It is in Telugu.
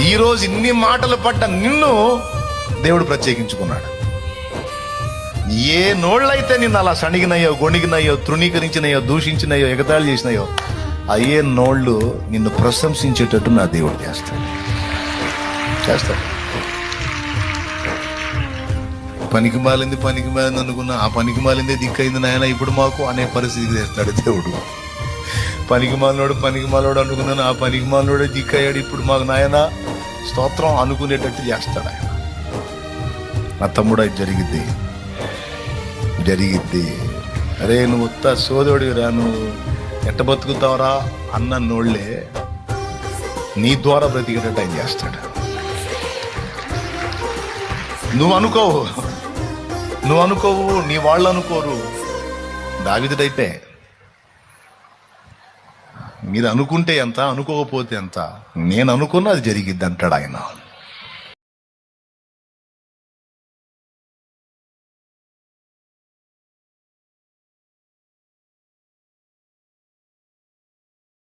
ఈరోజు ఇన్ని మాటలు పడ్డ నిన్ను దేవుడు ప్రత్యేకించుకున్నాడు. ఏ నోళ్ళైతే నిన్ను అలా సణిగినాయో గొణిగినాయో తృణీకరించినాయో దూషించినాయో ఎగతాళి చేసినాయో అయ్యే నోళ్ళు నిన్ను ప్రశంసించేటట్టు నా దేవుడు చేస్తాడు. చేస్తాడు. పనికి మాలింది పనికి మాలింది అనుకున్నా ఆ పనికి మాలిందే దిక్కైంది నాయన ఇప్పుడు మాకు అనే పరిస్థితికి తెస్తాడు దేవుడు. పనికి మాలినోడు పనికి మాలోడు అనుకున్నాను ఆ పనికి మాలినోడే దిక్కయ్యాడు. ఇప్పుడు మాకు నాయన స్తోత్రం అనుకునేటట్టు చేస్తాడు ఆయన. నా తమ్ముడు అది జరిగిద్ది. జరిగిద్ది. అరే నువ్వు ఉత్త సోదరుడిరా నువ్వు ఎట్ట బతుకుతావరా అన్న నోళ్ళే నీ ద్వారా బ్రతికేటట్టు ఆయన చేస్తాడు. నువ్వు అనుకోవు. నువ్వు అనుకోవు నీ వాళ్ళు అనుకోరు. దావిదుడైతే మీరు అనుకుంటే ఎంత అనుకోకపోతే ఎంత? నేను అనుకున్న అది జరిగిద్ది అంటాడు ఆయన.